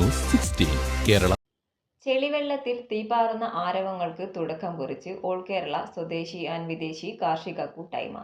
News sixteen Kerala. ചെളിവെള്ളത്തിൽ തീപാറുന്ന ആരവങ്ങൾക്ക് തുടക്കം കുറിച്ച് ഓൾ കേരള സ്വദേശി ആൻഡ് വിദേശി കാർഷിക കൂട്ടായ്മ.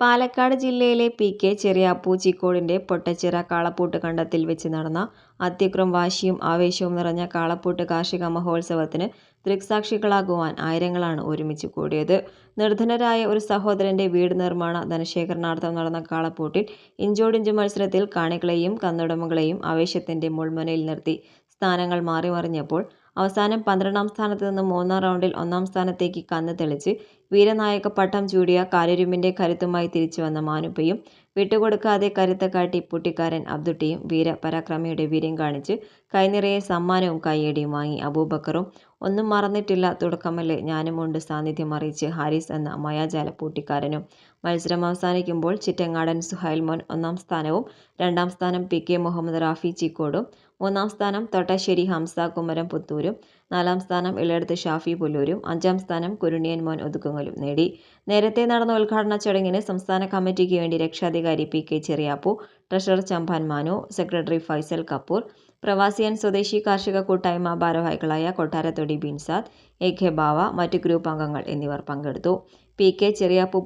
പാലക്കാട് ജില്ലയിലെ പി കെ ചെറിയാപ്പൂ ചിക്കോടിന്റെ പൊട്ടച്ചിറ കാളപ്പൂട്ട് കണ്ടത്തിൽ വെച്ച് നടന്ന അത്യക്രം വാശിയും ആവേശവും നിറഞ്ഞ കാളപ്പൂട്ട് കാർഷിക മഹോത്സവത്തിന് ദൃക്സാക്ഷികളാകുവാൻ ആയിരങ്ങളാണ് ഒരുമിച്ച് കൂടിയത്. നിർധനരായ ഒരു സഹോദരന്റെ വീട് നിർമ്മാണ ധനശേഖരണാർത്ഥം നടന്ന കാളപ്പൂട്ടിൽ ഇഞ്ചോടിഞ്ച് മത്സരത്തിൽ കാണികളെയും കന്നുടമകളെയും ആവേശത്തിന്റെ മുൾമുനയിൽ നിർത്തി. സ്ഥാനങ്ങൾ മാറി മറിഞ്ഞപ്പോൾ അവസാനം പന്ത്രണ്ടാം സ്ഥാനത്ത് നിന്ന് മൂന്നാം റൗണ്ടിൽ ഒന്നാം സ്ഥാനത്തേക്ക് കന്ന് തെളിച്ച് വീരനായക പട്ടം ചൂടിയ കാരരുമ്പിന്റെ കരുത്തുമായി തിരിച്ചുവന്ന മാനുപ്പയും വിട്ടുകൊടുക്കാതെ കരുത്ത കാട്ടി പുട്ടിക്കാരൻ അബ്ദുട്ടിയും വീരപരാക്രമിയുടെ വീര്യം കാണിച്ച് കൈനിറയെ സമ്മാനവും കൈയടിയും വാങ്ങി അബൂബക്കറും ഒന്നും മറന്നിട്ടില്ല തുടക്കമല്ലേ ഞാനുമുണ്ട് സാന്നിധ്യം അറിയിച്ച് ഹാരിസ് എന്ന മയാജാല പൂട്ടിക്കാരനും. മത്സരം അവസാനിക്കുമ്പോൾ ചിറ്റങ്ങാടൻ സുഹൈൽ മോൻ ഒന്നാം സ്ഥാനവും രണ്ടാം സ്ഥാനം പി കെ മുഹമ്മദ് റാഫി ചിക്കോടും മൂന്നാം സ്ഥാനം തൊട്ടശ്ശേരി ഹംസ കുമരം പുത്തൂരും നാലാം സ്ഥാനം ഇളയടത്ത് ഷാഫി പുല്ലൂരും അഞ്ചാം സ്ഥാനം കുരുണിയൻ മോൻ ഒതുക്കുങ്ങലും നേടി. നേരത്തെ നടന്ന ഉദ്ഘാടന ചടങ്ങിന് സംസ്ഥാന കമ്മിറ്റിക്ക് വേണ്ടി രക്ഷാധികാരി P K Cheriyappu treasurer Champan Manu secretary Faisal Kapoor പ്രവാസിയൻ സ്വദേശി കാർഷിക കൂട്ടായ്മ ഭാരവാഹികളായ കൊട്ടാരത്തൊടി ബിൻസാദ് എ കെ ബാവ മറ്റ് ഗ്രൂപ്പ് അംഗങ്ങൾ എന്നിവർ പങ്കെടുത്തു. പി കെ ചെറിയാപ്പു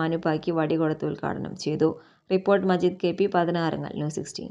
മാനുപാക്കി വടികൊടുത്ത് ഉദ്ഘാടനം ചെയ്തു. Report Majid K P Pathinarangal news sixteen.